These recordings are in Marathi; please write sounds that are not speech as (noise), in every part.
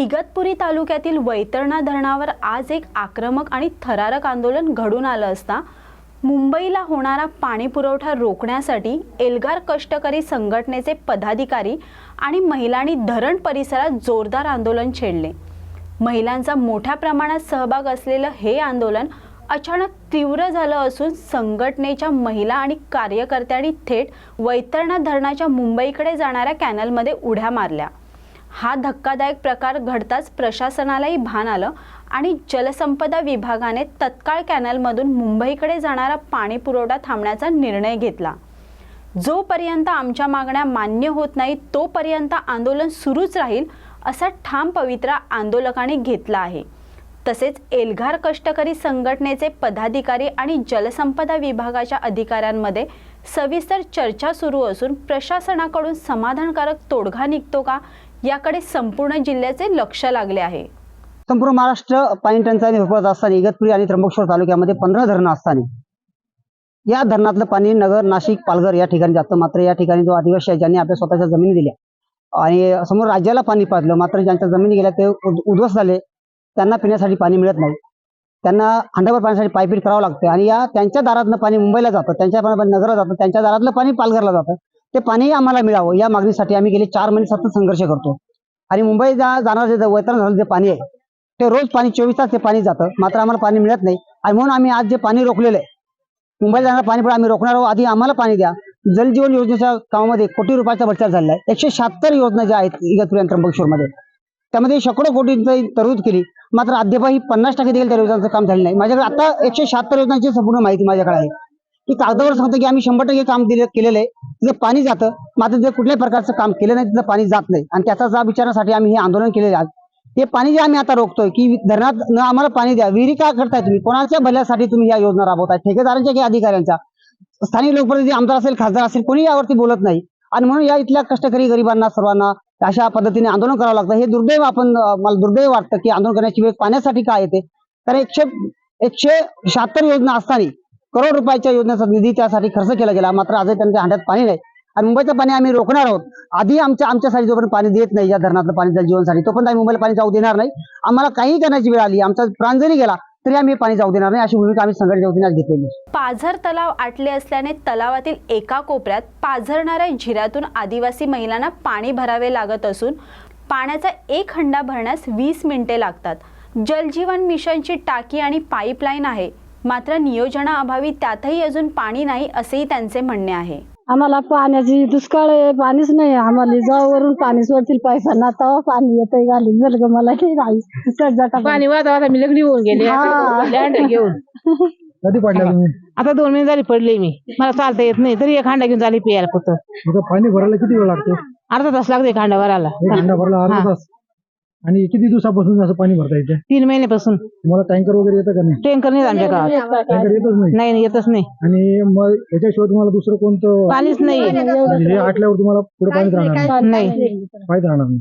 इगतपुरी तालुक्यातील वैतरणा धरणावर आज एक आक्रमक आणि थरारक आंदोलन घडून आलं असता मुंबईला होणारा पाणी पुरवठा रोखण्यासाठी एल्गार कष्टकरी संघटनेचे पदाधिकारी आणि महिलांनी धरण परिसरात जोरदार आंदोलन छेडले. महिलांचा मोठ्या प्रमाणात सहभाग असलेलं हे आंदोलन अचानक तीव्र झालं असून संघटनेच्या महिला आणि कार्यकर्त्यांनी थेट वैतरणा धरणाच्या मुंबईकडे जाणाऱ्या कॅनलमध्ये उड्या मारल्या. हा धक्कादायक प्रकार घडताच प्रशासनालाही भान आलं आणि जलसंपदा विभागाने तत्काळ कॅनलमधून मुंबईकडे जाणारा पाणी पुरवठा थांबण्याचा निर्णय घेतला. जोपर्यंत आमच्या मागण्या मान्य होत नाही तोपर्यंत आंदोलन सुरूच राहील असा ठाम पवित्रा आंदोलकांनी घेतला आहे. तसेच एल्गार कष्टकरी संघटनेचे पदाधिकारी आणि जलसंपदा विभागाच्या अधिकाऱ्यांमध्ये सविस्तर चर्चा सुरू असून प्रशासनाकडून समाधानकारक तोडगा निघतो का याकडे संपूर्ण जिल्ह्याचे लक्ष लागले आहे. संपूर्ण महाराष्ट्र पाणी टंचाई भरपळत असताना इगतपुरी आणि त्र्यंबकेश्वर तालुक्यामध्ये पंधरा धरणं असताना या धरणातलं पाणी नगर नाशिक पालघर या ठिकाणी जातं. मात्र या ठिकाणी जो आदिवासी आहे ज्यांनी आपल्या स्वतःच्या जमिनी दिल्या आणि समोर राज्याला पाणी पाजलं मात्र ज्यांच्या जमिनी गेल्या ते उद्ध्वस्त झाले. त्यांना पिण्यासाठी पाणी मिळत नाही. त्यांना हंडाभर पाण्यासाठी पायपीट करावं लागतं आणि या त्यांच्या दारातलं पाणी मुंबईला जातं त्यांच्या नगरला जातं त्यांच्या दारातलं पाणी पालघरला जातं. ते पाणी आम्हाला मिळावं. या मागणीसाठी आम्ही गेले चार महिने सतत संघर्ष करतो. आणि मुंबई जाणार जाणारं जे वैतरण झालं जे पाणी आहे ते रोज पाणी चोवीस तास ते पाणी जातं. मात्र आम्हाला पाणी मिळत नाही. आणि म्हणून आम्ही आज जे पाणी रोखलेलं आहे मुंबईला जाणारं पाणी पण आम्ही रोखणार आहोत. आधी आम्हाला पाणी द्या. जलजीवन योजनेच्या कामामध्ये कोटी रुपयाचा भ्रष्टाचार झालेला आहे. एकशे शहात्तर योजना ज्या आहेत इगतपुरी त्र्यंबकेश्वरमध्ये. त्यामध्ये शेकडो कोटींची तरतूद केली. मात्र अद्यापही पन्नास टक्के देखील त्या योजनांचं काम झालं नाही. माझ्याकडे आता एकशे शहात्तर योजनांची संपूर्ण माहिती माझ्याकडे आहे. की कागदावर सांगतो की आम्ही शंभर टक्के काम दिले केलेलं आहे. तिथं पाणी जातं मात्र तिथं कुठल्याही प्रकारचं काम केलं नाही तिथं पाणी जात नाही. आणि त्याचा जाब विचारण्यासाठी आम्ही हे आंदोलन केलेले आहे. आज हे पाणी जे आम्ही आता रोखतोय की धरणात न आम्हाला पाणी द्या. विहिरी का करताय तुम्ही? कोणाच्या भल्यासाठी तुम्ही या योजना राबवताय? ठेकेदारांच्या की अधिकाऱ्यांच्या? स्थानिक लोकप्रतिनिधी आमदार असेल खासदार असेल कोणी यावरती बोलत नाही. आणि म्हणून या इथल्या कष्टकरी गरिबांना सर्वांना अशा पद्धतीने आंदोलन करावं लागतं. हे दुर्दैव आपण मला दुर्दैव वाटतं की आंदोलन करण्याची वेळ पाण्यासाठी काय येते? तर एकशे एकशे शहात्तर योजना असताना करोड रुपयाच्या योजनेचा निधी त्यासाठी खर्च केला गेला. मात्र आजही त्यांच्या हांड्यात पाणी नाही. आणि मुंबईचं पाणी आम्ही रोखणार आहोत. आधी आमच्या आमच्यासाठी जोपर्यंत पाणी देत नाही या धरणातलं पाणी जलजीवनसाठी तोपर्यंत आम्ही मुंबईला पाणी जाऊ देणार नाही. आम्हाला काही करण्याची वेळ आली आमचा प्राण जरी गेला तरी आम्ही पाणी जाऊ देणार नाही. अशी भूमिका आम्ही संघटनेच्या वतीने घेतलेली पाझर तलाव आटले असल्याने तलावातील एका कोपऱ्यात पाझरणाऱ्या झिऱ्यातून आदिवासी महिलांना पाणी भरावे लागत असून पाण्याचा एक हंडा भरण्यास वीस मिनिटे लागतात. जलजीवन मिशनची टाकी आणि पाईपलाईन आहे. मात्र नियोजनाअभावी त्यातही अजून पाणी नाही असेही त्यांचे म्हणणे आहे. आम्हाला पाण्याची दुष्काळ आहे पाणीच नाही. आम्हाला जावरून पाणी सोडतील पैसा तेव्हा पाणी येतंय घाली जर मला काही नाही. पाणी वाहता वाहता मी लग्नी होऊन गेले. हा. लँड घेऊन. (laughs) कधी पडल्या तुम्ही? आता दोन महिने झाली पडले मी. मला चालता येत नाही. तरी एक हांडा घेऊन झाली प्यायला फक्त. पाणी भरायला किती वेळ लागतो? अर्धा तास लागते एक हांडा भरायला. एक घंटा भरला अर्धा. तास. आणि किती दिवसापासून असं पाणी भरता येते तीन महिन्यापासून. तुम्हाला टँकर वगैरे येतं का नाही? टँकर नाही आमच्या गावात. टँकर येतच नाही? नाही नाही, येतच नाही. आणि मग याच्याशिवाय तुम्हाला दुसरं कोणतं पाणीच नाही. म्हणजे हे आटल्यावर तुम्हाला पुढे पाणीच राहणार नाही. नाही. पाणीच राहणार नाही.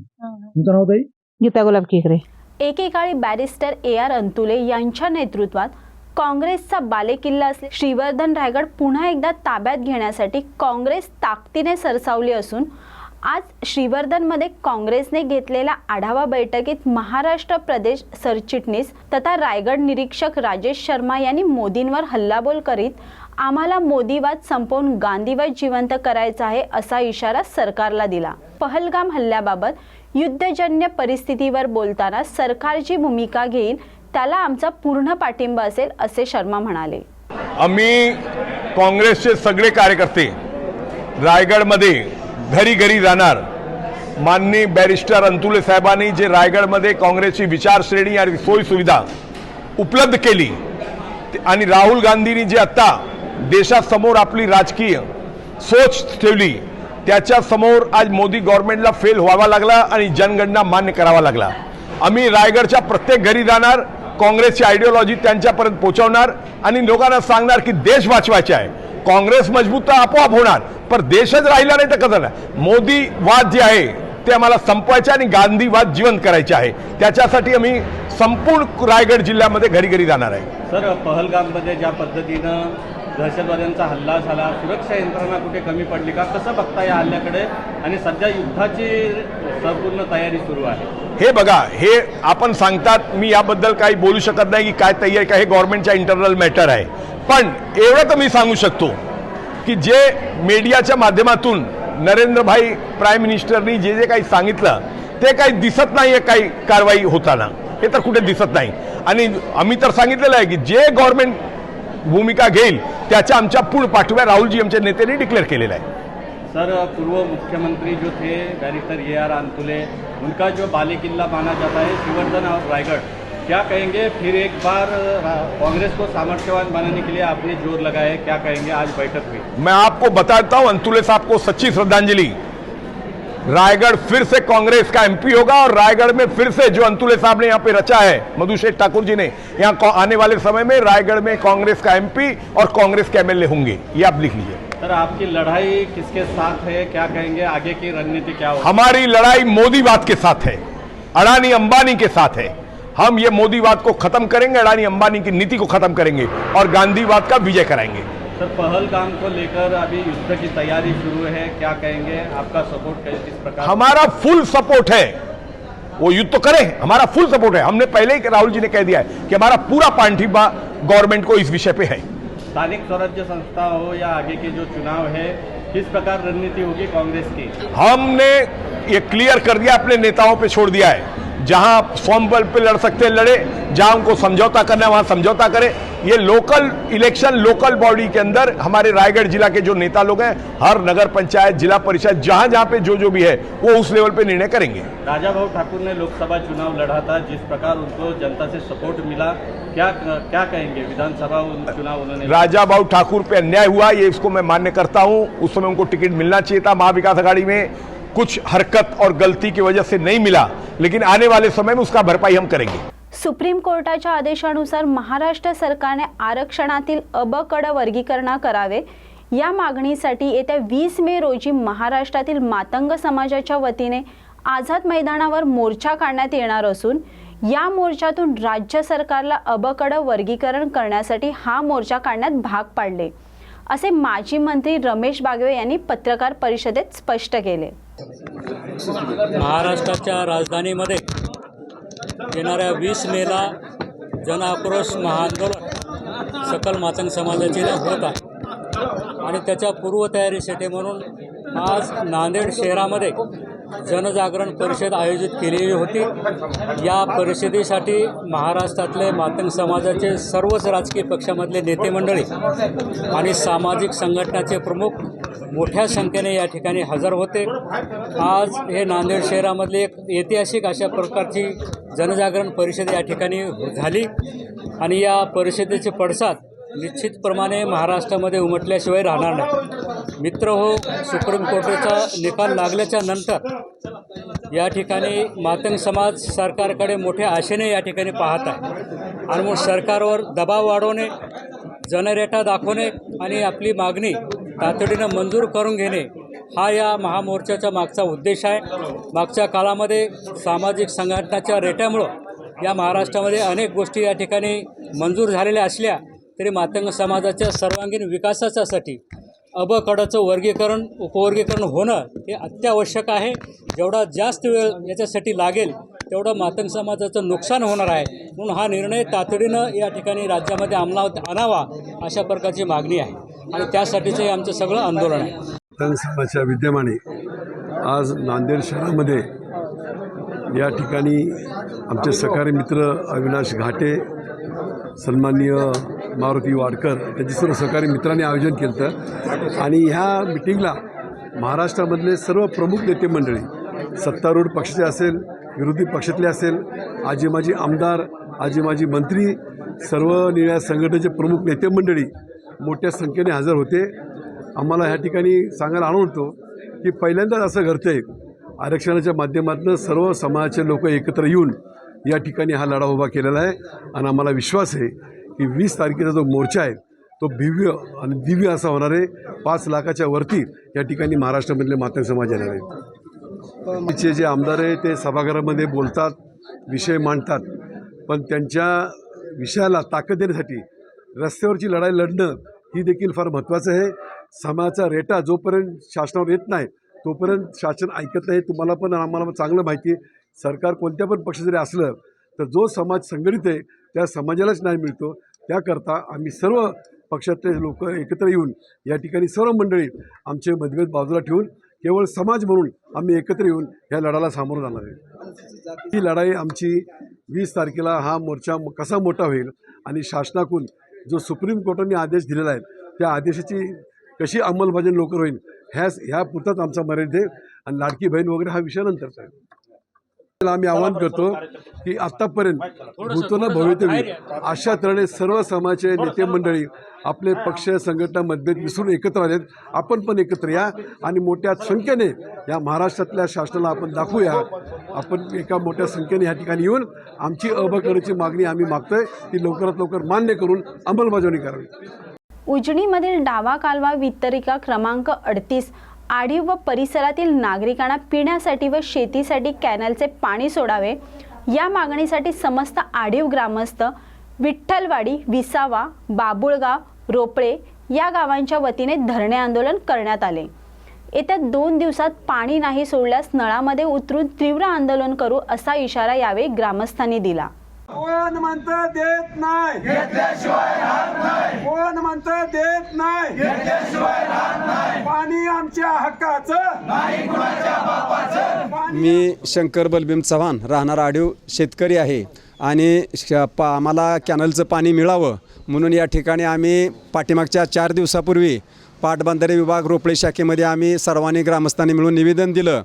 तुमचं नाव ताई? गीता गुलाब केकरे एकेकाळी बॅरिस्टर ए आर अंतुले यांच्या नेतृत्वात काँग्रेसचा बालेकिल्ला असले श्रीवर्धन रायगड पुन्हा एकदा ताब्यात घेण्यासाठी काँग्रेस ताकदीने सरसावली असून आज श्रीवर्धनमध्ये काँग्रेसने घेतलेल्या आढावा बैठकीत महाराष्ट्र प्रदेश सरचिटणीस तथा रायगड निरीक्षक राजेश शर्मा यांनी मोदींवर हल्लाबोल करीत आम्हाला मोदीवाद संपवून गांधीवाद जिवंत करायचा आहे असा इशारा सरकारला दिला. पहलगाम हल्ल्याबाबत युद्धजन्य परिस्थितीवर बोलताना सरकार जी भूमिका घेईल त्याला आमचा पूर्ण पाठिंबा असेल असे शर्मा म्हणाले. आम्ही काँग्रेसचे सगळे कार्यकर्ते रायगडमध्ये घरी घरी जाणार. माननीय बॅरिस्टर अंतुले साहेबांनी जे रायगडमध्ये काँग्रेसची विचारश्रेणी आणि सोयीसुविधा उपलब्ध केली आणि राहुल गांधींनी जे आत्ता देशासमोर आपली राजकीय सोच ठेवली त्याच्यासमोर आज मोदी गव्हर्नमेंटला फेल व्हावा लागला आणि जनगणना मान्य करावा लागला. आम्ही रायगडच्या प्रत्येक घरी जाणार काँग्रेसची आयडिओलॉजी त्यांच्यापर्यंत पोहोचवणार आणि लोकांना सांगणार की देश वाचवायचे आहे. काँग्रेस मजबूत तर आपोआप होणार. पण देशच राहिला नाही तर कसं नाही मोदी वाद जे आहे ते आम्हाला संपवायचे आणि गांधीवाद जिवंत करायचे आहे. त्याच्यासाठी आम्ही संपूर्ण रायगड जिल्ह्यामध्ये घरी घरी जाणार आहे. सर पहलगाममध्ये ज्या पद्धतीनं दहशतवाद्यांचा हल्ला झाला सुरक्षा यंत्रणा कुठे कमी पडली का? कसं बघता या हल्ल्याकडे? आणि सध्या युद्धाची संपूर्ण तयारी सुरू आहे. हे बघा हे आपण सांगतात मी याबद्दल काही बोलू शकत नाही की काय तयारी काय हे गव्हर्नमेंटच्या इंटरनल मॅटर आहे. पण एवढं तर मी सांगू शकतो की जे मीडियाच्या माध्यमातून नरेंद्रभाई प्राईम मिनिस्टरनी जे जे काही सांगितलं ते काही दिसत नाही आहे काही कारवाई होताना. हे तर कुठे दिसत नाही. आणि आम्ही तर सांगितलेलं आहे की जे गव्हर्नमेंट भूमिका घेईल त्याच्या आमच्या पूर्ण पाठव्या राहुलजी आमच्या नेत्यांनी डिक्लेअर केलेलं आहे. सर पूर्व मुख्यमंत्री जो थे बैरिस्टर ए आर आंतुले उनका जो बाले किल्ला माना जाता है श्रीवर्धन और रायगढ़ क्या कहेंगे? फिर एक बार कांग्रेस को सामर्थ्यवान बनाने के लिए आपने ज़ोर लगाया क्या कहेंगे? आज बैठक हुई। मैं आपको बताता हूँ अंतुले साहब को सच्ची श्रद्धांजलि। रायगढ़ फिर से कांग्रेस का एमपी होगा और रायगढ़ में फिर से जो अंतुले साहब ने यहाँ पे रचा है मधुशेख ठाकुर जी ने यहाँ आने वाले समय में रायगढ़ में कांग्रेस का एमपी और कांग्रेस के एमएलए होंगे। ये आप लिख लीजिए। सर आपकी लड़ाई किसके साथ है? क्या कहेंगे? आगे की रणनीति क्या होगी? हमारी लड़ाई मोदीवाद के साथ है अडानी अंबानी के साथ है। हम ये मोदीवाद को खत्म करेंगे अडानी अंबानी की नीति को खत्म करेंगे और गांधीवाद का विजय कराएँगे। सर पहलगाम को लेकर अभी युद्ध की तैयारी शुरू है क्या कहेंगे? आपका सपोर्ट किस प्रकार? हमारा फुल सपोर्ट है। वो युद्ध तो करें हमारा फुल सपोर्ट है। हमने पहले ही राहुल जी ने कह दिया है कि हमारा पूरा पांठिबा गवर्नमेंट को इस विषय पे है। स्थानिक स्वराज्य संस्था हो या आगे के जो चुनाव है किस प्रकार रणनीति होगी कांग्रेस की? हमने ये क्लियर कर दिया अपने नेताओं पे छोड़ दिया है। जहाँ फॉर्म बल पे लड़ सकते हैं लड़े जहाँ उनको समझौता करना है वहाँ समझौता करें। ये लोकल इलेक्शन लोकल बॉडी के अंदर हमारे रायगढ़ जिला के जो नेता लोग हैं हर नगर पंचायत जिला परिषद जहाँ जहाँ पे जो जो भी है वो उस लेवल पे निर्णय करेंगे। राजा भाऊ ठाकुर ने लोकसभा चुनाव लड़ा था जिस प्रकार उनको जनता से सपोर्ट मिला क्या क्या कहेंगे विधानसभा चुनाव उन्होंने? राजा बाबू ठाकुर पे अन्याय हुआ ये इसको मैं मान्य करता हूँ उस समय उनको टिकट मिलना चाहिए था महाविकास आघाड़ी में। कुछ हरकत और गलती की वजह से नहीं मिला लेकिन आने वाले समय में उसका भरपाई हम करेंगे। सुप्रीम कोर्टाच्या आदेशानुसार महाराष्ट्र सरकारने आरक्षणातील अबकड वर्गीकरण करावे. या मागणीसाठी येत्या वीस मे रोजी महाराष्ट्रातील मातंग समाजाच्या वतीने आझाद मैदानावर मोर्चा काढण्यात येणार असून या मोर्चातून राज्य सरकारला अबकड वर्गीकरण करण्यासाठी हा मोर्चा काढण्यात भाग पाडले असे माजी मंत्री रमेश बागवे यांनी पत्रकार परिषदेत स्पष्ट केले. महाराष्ट्राच्या राजधानीमध्ये येणाऱ्या वीस मेला जनआक्रोश महाआंदोलन सकल मातंग समाजाचे होत आहे. आणि त्याच्या पूर्वतयारीसाठी म्हणून आज नांदेड शहरामध्ये जनजागरण परिषद आयोजित केलेली होती. या परिषदेसाठी महाराष्ट्रातले मातंग समाजाचे सर्वच राजकीय पक्षामधले नेते मंडळी आणि सामाजिक संघटनाचे प्रमुख मोठ्या संख्येने या ठिकाणी हजर होते. आज हे नांदेड शहरामधली एक ऐतिहासिक अशा प्रकारची जनजागरण परिषद या ठिकाणी झाली आणि या परिषदेचे पडसाद निश्चितप्रमाणे महाराष्ट्रामध्ये उमटल्याशिवाय राहणार नाही. मित्र हो सुप्रीम कोर्टाचा निकाल लागल्याच्या नंतर या ठिकाणी मातंग समाज सरकारकडे मोठ्या आशेने या ठिकाणी पाहत आहे. आणि मग सरकारवर दबाव वाढवणे जनरेटा दाखवणे आणि आपली मागणी तातडीनं मंजूर करून घेणे हा या महामोर्चाच्या मागचा उद्देश आहे. मागच्या काळामध्ये सामाजिक संघटनाच्या रेट्यामुळं या महाराष्ट्रामध्ये अनेक गोष्टी या ठिकाणी मंजूर झालेल्या असल्या तरी मातंग समाजाच्या सर्वांगीण विकासाच्यासाठी अबकडाचं वर्गीकरण उपवर्गीकरण होणं हे अत्यावश्यक आहे. जेवढा जास्त वेळ याच्यासाठी लागेल तेवढं मातंग समाजाचं नुकसान होणार आहे. म्हणून हा निर्णय तातडीनं या ठिकाणी राज्यामध्ये अंमलात आणावा अशा प्रकारची मागणी आहे. आणि त्यासाठीचं हे आमचं सगळं आंदोलन आहे. मातंग समाजाच्या विद्यमाने आज नांदेड शहरामध्ये या ठिकाणी आमचे सहकारी मित्र अविनाश घाटे सन्माननीय मारुती वाडकर त्यांची सर्व सहकारी मित्रांनी आयोजन केलं होतं. आणि ह्या मिटिंगला महाराष्ट्रामधले सर्व प्रमुख नेते मंडळी सत्तारूढ पक्षाचे असेल विरोधी पक्षातले असेल आजी माजी आमदार आजी माजी मंत्री सर्व निळ्या संघटनेचे प्रमुख नेते मंडळी मोठ्या संख्येने हजर होते. आम्हाला ह्या ठिकाणी सांगायला आणवतो की पहिल्यांदाच असं घडतंय. आरक्षणाच्या माध्यमातून सर्व समाजाचे लोक एकत्र येऊन या ठिकाणी हा लढा उभा केलेला आहे. आणि आम्हाला विश्वास आहे की वीस तारखेचा जो मोर्चा आहे तो भव्य आणि दिव्य असा होणार आहे. पाच लाखाच्या वरती या ठिकाणी महाराष्ट्रामधले मातंग समाज येणार आहेत. तिचे जे आमदार आहे ते सभागृहामध्ये बोलतात विषय मांडतात. पण त्यांच्या विषयाला ताकद देण्यासाठी रस्त्यावरची लढाई लढणं ही देखील फार महत्त्वाचं आहे. समाजाचा रेटा जोपर्यंत शासनावर येत नाही तोपर्यंत शासन ऐकत नाही. तुम्हाला पण आम्हाला चांगलं माहिती आहे. सरकार कोणत्या पण पक्ष जरी असलं तर जो समाज संघटित आहे त्या समाजालाच न्याय मिळतो. त्याकरता आम्ही सर्व पक्षातले लोक एकत्र येऊन या ठिकाणी सर्व मंडळी आमचे मतभेद बाजूला ठेवून केवळ समाज म्हणून आम्ही एकत्र येऊन ह्या लढाला सामोरं जाणार आहे. ही लढाई आमची वीस तारखेला हा मोर्चा कसा मोठा होईल आणि शासनाकडून जो सुप्रीम कोर्टाने आदेश दिलेला आहे त्या आदेशाची कशी अंमलबजावणी लवकर होईल ह्याच ह्या पुरताच आमचा मर्यादित आहे. आणि लाडकी बहीण वगैरे हा विषय नंतरचा आहे. आम्ही आवाहन करतो की आत्तापर्यंत भूतोन भवितव्य अशा तऱ्हेने सर्व समाजाचे नेते मंडळी आपले पक्ष संघटना मतभेद विसरून एकत्र आलेत. आपण पण एकत्र या आणि मोठ्या संख्येने या महाराष्ट्रातल्या शासनाला आपण दाखवूया. आपण एका मोठ्या संख्येने या ठिकाणी येऊन आमची अबकरीची मागणी आम्ही मागतोय. ती लवकरात लवकर मान्य करून अंमलबजावणी करावी. उजनीमधील डावा कालवा वितरिका क्रमांक अडतीस. आडीव व परिसरातील नागरिकांना पिण्यासाठी व शेतीसाठी कॅनलचे पाणी सोडावे या मागणीसाठी समस्त आडीव ग्रामस्थ विठ्ठलवाडी विसावा बाबुळगाव रोपळे या गावांच्या वतीने धरणे आंदोलन करण्यात आले. येत्या दोन दिवसात पाणी नाही सोडल्यास नळामध्ये उतरून तीव्र आंदोलन करू असा इशारा यावेळी ग्रामस्थांनी दिला. कोण म्हणतं देत नाही? कोण म्हणतं देत नाही? पाणी आमच्या हक्काचं. मी शंकर बलभीम चव्हाण राहणार आडीव शेतकरी आहे आणि श पा आम्हाला कॅनलचं पाणी मिळावं म्हणून या ठिकाणी आम्ही पाठीमागच्या चार दिवसापूर्वी पाटबंधारे विभाग रोपळे शाखेमध्ये आम्ही सर्वांनी ग्रामस्थांनी मिळून निवेदन दिलं.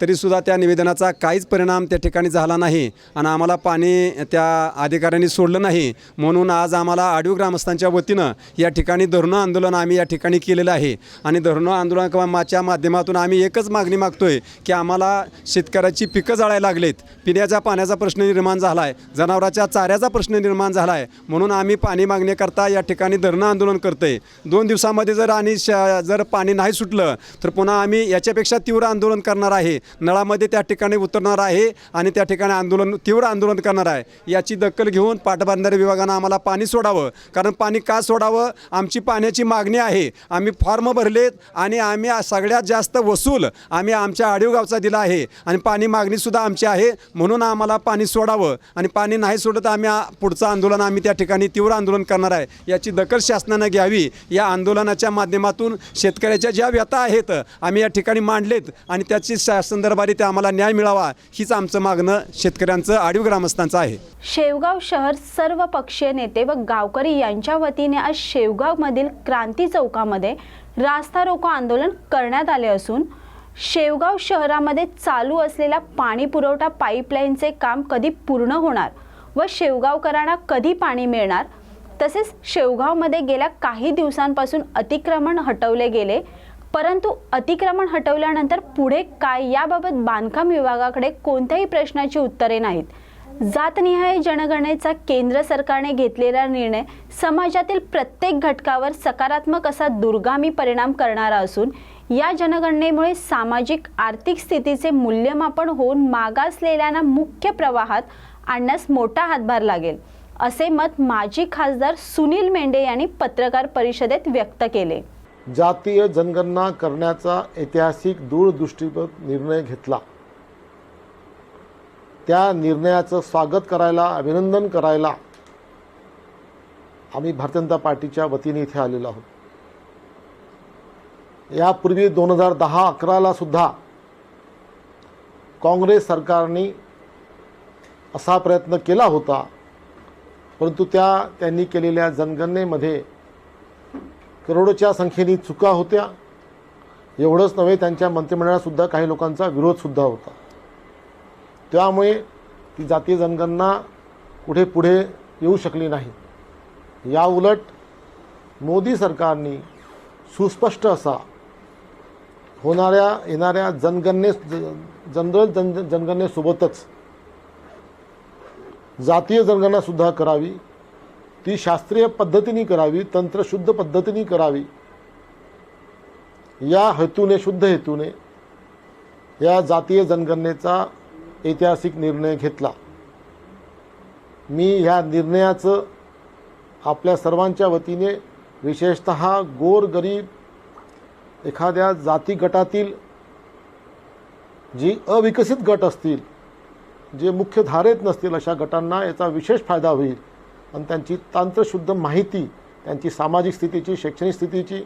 तरीसुद्धा त्या निवेदनाचा काहीच परिणाम त्या ठिकाणी झाला नाही आणि आम्हाला पाणी त्या अधिकाऱ्यांनी सोडलं नाही. म्हणून आज आम्हाला आडवी ग्रामस्थांच्या वतीनं या ठिकाणी धरणं आंदोलन आम्ही या ठिकाणी केलेलं आहे. आणि धरणं आंदोलनाच्या माध्यमातून आम्ही एकच मागणी मागतो आहे की आम्हाला शेतकऱ्याची पिकं जाळायला लागलेत. पिण्याच्या पाण्याचा प्रश्न निर्माण झाला आहे जनावराच्या चाऱ्याचा प्रश्न निर्माण झाला आहे म्हणून आम्ही पाणी मागण्याकरता या ठिकाणी धरणं आंदोलन करतोय. दोन दिवसामध्ये जर आणि श जर पाणी नाही सुटलं तर पुन्हा आम्ही याच्यापेक्षा तीव्र आंदोलन करणार आहे. नळामध्ये त्या ठिकाणी उतरणार आहे आणि त्या ठिकाणी आंदोलन तीव्र आंदोलन करणार आहे. याची दखल घेऊन पाटबंधारे विभागानं आम्हाला पाणी सोडावं. कारण पाणी का सोडावं? आमची पाण्याची मागणी आहे. आम्ही फॉर्म भरलेत आणि आम्ही सगळ्यात जास्त वसूल आम्ही आमच्या आडीव गावचा दिला आहे. आणि पाणी मागणीसुद्धा आमची आहे. म्हणून आम्हाला पाणी सोडावं. आणि पाणी नाही सोडत आम्ही पुढचं आंदोलन आम्ही त्या ठिकाणी तीव्र आंदोलन करणार आहे. याची दखल शासनानं घ्यावी. या आंदोलनाच्या माध्यमातून शेतकऱ्याच्या ज्या व्यथा आहेत आम्ही या ठिकाणी मांडलेत आणि त्याची शा- ते आम्हाला न्याय मिळावा हीच आमचं मागणं शेतकऱ्यांचं आडीव ग्रामस्थांचं आहे. शेवगाव शहर सर्व पक्षीय नेते व गावकरी यांच्या वतीने आज शेवगावमधील क्रांती चौकामध्ये रास्ता रोको आंदोलन करण्यात आले असून शेवगाव शहरामध्ये चालू असलेल्या पाणी पुरवठा पाईपलाईनचे काम कधी पूर्ण होणार व शेवगावकरांना कधी पाणी मिळणार तसेच शेवगावमध्ये गेल्या काही दिवसांपासून अतिक्रमण हटवले गेले परंतु अतिक्रमण हटवल्यानंतर पुढे काय याबाबत बांधकाम विभागाकडे कोणत्याही प्रश्नाची उत्तरे नाहीत. जातनिहाय जनगणनेचा केंद्र सरकारने घेतलेला निर्णय समाजातील प्रत्येक घटकावर सकारात्मक असा दुर्गामी परिणाम करणारा असून या जनगणनेमुळे सामाजिक आर्थिक स्थितीचे मूल्यमापन होऊन मागासलेल्यांना मुख्य प्रवाहात आणण्यास मोठा हातभार लागेल असे मत माजी खासदार सुनील मेंढे यांनी पत्रकार परिषदेत व्यक्त केले. जातीय जनगणना करण्याचा ऐतिहासिक दूरदृष्टीपत निर्णय घेतला. त्या निर्णयाचं स्वागत करायला अभिनंदन करायला आम्ही भारतीय जनता पार्टीच्या वतीने इथे आलेलो आहोत. यापूर्वी दोन हजार दहा अकराला सुद्धा काँग्रेस सरकारने असा प्रयत्न केला होता परंतु त्या त्यांनी केलेल्या जनगणनेमध्ये करोडोच्या संख्येने चुका होत्या. एवढंच नव्हे त्यांच्या मंत्रिमंडळातसुद्धा काही लोकांचा विरोधसुद्धा होता. त्यामुळे ती जातीय जनगणना कुठे पुढे येऊ शकली नाही. या उलट मोदी सरकारने सुस्पष्ट असा होणाऱ्या येणाऱ्या जनगणने जनरल जन जनगणनेसोबतच जातीय जनगणनासुद्धा करावी ती शास्त्रीय पद्धतीने करावी तंत्रशुद्ध पद्धतीने करावी. या हेतूने शुद्ध हेतूने या जातीय जनगणनेचा ऐतिहासिक निर्णय घेतला. मी ह्या निर्णयाचं आपल्या सर्वांच्या वतीने विशेषत गोरगरीब एखाद्या जाती गटातील जी अविकसित गट असतील जे मुख्य धारेत नसतील अशा गटांना याचा विशेष फायदा होईल. आणि त्यांची तंत्रशुद्ध माहिती त्यांची सामाजिक स्थितीची शैक्षणिक स्थितीची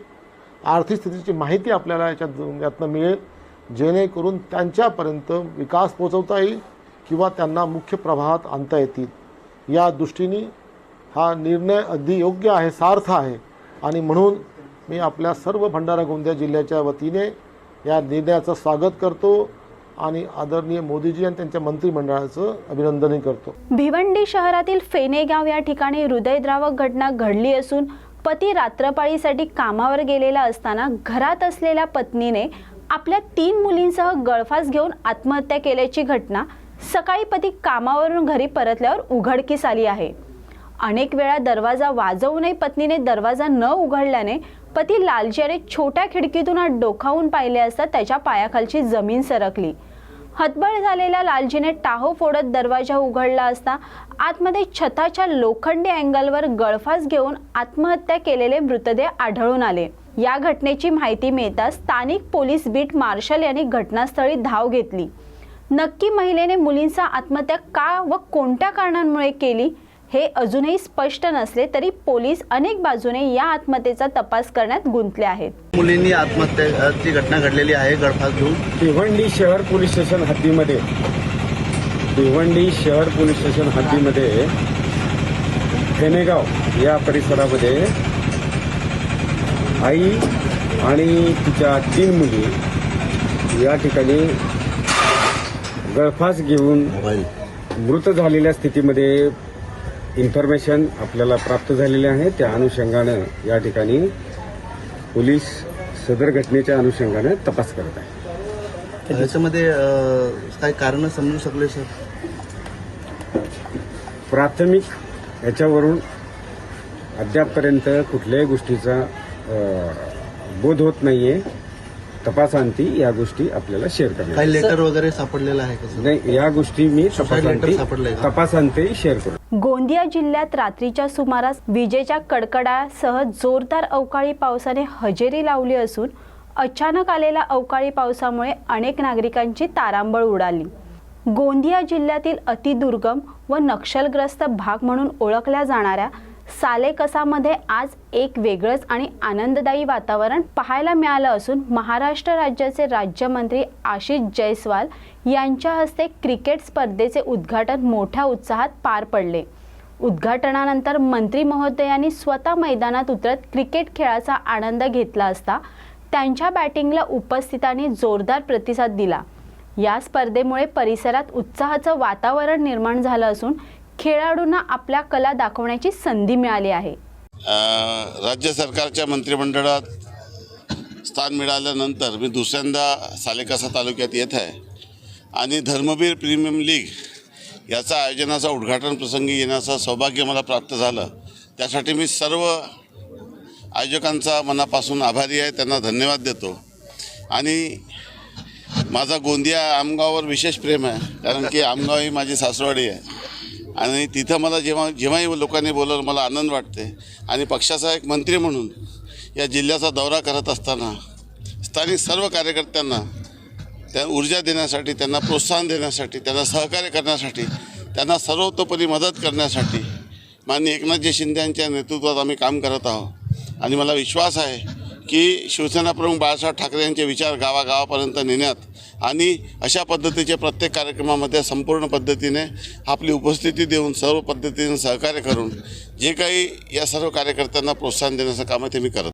आर्थिक स्थितीची माहिती आपल्याला याच्यात यातनं मिळेल. जेणेकरून त्यांच्यापर्यंत विकास पोचवता येईल किंवा त्यांना मुख्य प्रवाहात आणता येतील. या दृष्टीने हा निर्णय अगदी योग्य आहे सार्थ आहे. आणि म्हणून मी आपल्या सर्व भंडारा गोंदिया जिल्ह्याच्या वतीने या निर्णयाचं स्वागत करतो. आणि आदरणीय मोदीजी आणि त्यांच्या मंत्रिमंडळाचं अभिनंदनही करतो. भिवंडी शहरातील फेनेगाव या ठिकाणी हृदयद्रावक घटना घडली असून पती रात्रपाळीसाठी कामावर गेलेला असताना घरात असलेल्या पत्नीने आपल्या तीन मुलींसह गळफास घेऊन आत्महत्या केल्याची घटना सकाळी पती कामावरून घरी परतल्यावर उघडकीस आली आहे. अनेक वेळा दरवाजा वाजवूनही पत्नीने दरवाजा न उघडल्याने पती लालजी छोट्या खिडकीतून आत डोकावून पाहिले असता त्याच्या पायाखालची जमीन सरकली. हतबल झालेल्या लालजीने टाहो फोडत दरवाजा उघडला असता आतमध्ये छताच्या लोखंडी अँगलवर गळफास घेऊन आत्महत्या केलेले मृतदेह आढळून आले. या घटनेची माहिती मिळताच स्थानिक पोलीस बीट मार्शल यांनी घटनास्थळी धाव घेतली. नक्की महिलेने मुलींचा आत्महत्या का व कोणत्या कारणांमुळे केली? हे अजूनही स्पष्ट नसले तरी पोलीस अनेक बाजूने या आत्महत्येचा तपास करण्यात गुंतले आहेत. मुलींनी आत्महत्याची घटना घडलेली आहे गळफास घेऊन. भिवंडी शहर पोलीस स्टेशन हद्दीमध्ये भिवंडी शहर पोलीस स्टेशन हद्दीमध्ये फेनेगाव या परिसरामध्ये आई आणि तिच्या तीन मुली या ठिकाणी गळफास घेऊन मृत झालेल्या स्थितीमध्ये इन्फॉर्मेशन आपल्याला प्राप्त झालेले आहे. त्या अनुषंगानं या ठिकाणी पोलीस सदर घटनेच्या अनुषंगानं तपास करत आहे. याच्यामध्ये अं, काही कारण समजू शकले सर? प्राथमिक याच्यावरून अद्यापपर्यंत कुठल्याही गोष्टीचा बोध होत नाहीये. तपासांती या गोष्टी आपल्याला शेअर करणार काही लेटर वगैरे सापडलेलं आहे का नाही या गोष्टी मी सापडलंय तपासांती का? तपासांती शेअर करू. गोंदिया जिल्ह्यात रात्रीच्या सुमारास विजेच्या कडकडासह जोरदार अवकाळी पावसाने हजेरी लावली असून अचानक आलेल्या अवकाळी पावसामुळे अनेक नागरिकांची तारांबळ उडाली. गोंदिया जिल्ह्यातील अतिदुर्गम व नक्षलग्रस्त भाग म्हणून ओळखल्या जाणाऱ्या सालेकसामध्ये आज एक वेगळंच आणि आनंददायी वातावरण पाहायला मिळालं असून महाराष्ट्र राज्याचे राज्यमंत्री आशिष जयस्वाल यांच्या हस्ते क्रिकेट स्पर्धेचे उद्घाटन मोठ्या उत्साहात पार पडले. उद्घाटनानंतर मंत्री महोदयांनी स्वतः मैदानात उतरत क्रिकेट खेळाचा आनंद घेतला असता त्यांच्या बॅटिंगला उपस्थितांनी जोरदार प्रतिसाद दिला. या स्पर्धेमुळे परिसरात उत्साहाचं वातावरण निर्माण झालं असून खेळाडूंना आपल्या कला दाखवण्याची संधी मिळाली आहे. राज्य सरकारच्या मंत्रिमंडळात स्थान मिळाल्यानंतर मी दुसऱ्यांदा सालेकसा तालुक्यात येत आहे. आणि धर्मवीर प्रीमियम लीग याचा आयोजनाचा उद्घाटन प्रसंगी येण्याचं सौभाग्य मला प्राप्त झालं. त्यासाठी मी सर्व आयोजकांचा मनापासून आभारी आहे त्यांना धन्यवाद देतो. आणि माझा गोंदिया आमगाववर विशेष प्रेम आहे कारण की आमगाव ही माझी सासवाडी आहे. आणि तिथं मला जेव्हा जेव्हाही लोकांनी बोलवलं मला आनंद वाटते आणि पक्षाचा एक मंत्री म्हणून या जिल्ह्याचा दौरा करत असताना स्थानिक सर्व कार्यकर्त्यांना त्या ऊर्जा देण्यासाठी त्यांना प्रोत्साहन देण्यासाठी त्यांना सहकार्य करण्यासाठी त्यांना सर्वतोपरी मदत करण्यासाठी माननीय एकनाथजी शिंदे यांच्या नेतृत्वात आम्ही काम करत आहोत. आणि मला विश्वास आहे की शिवसेना प्रमुख बाळासाहेब ठाकरे यांचे विचार गावागावापर्यंत नेण्यात आणि अशा पद्धतीच्या प्रत्येक कार्यक्रमामध्ये संपूर्ण पद्धतीने आपली उपस्थिती देऊन सर्व पद्धतीने सहकार्य करून जे काही या सर्व कार्यकर्त्यांना प्रोत्साहन देण्याचं काम आहे ते मी करत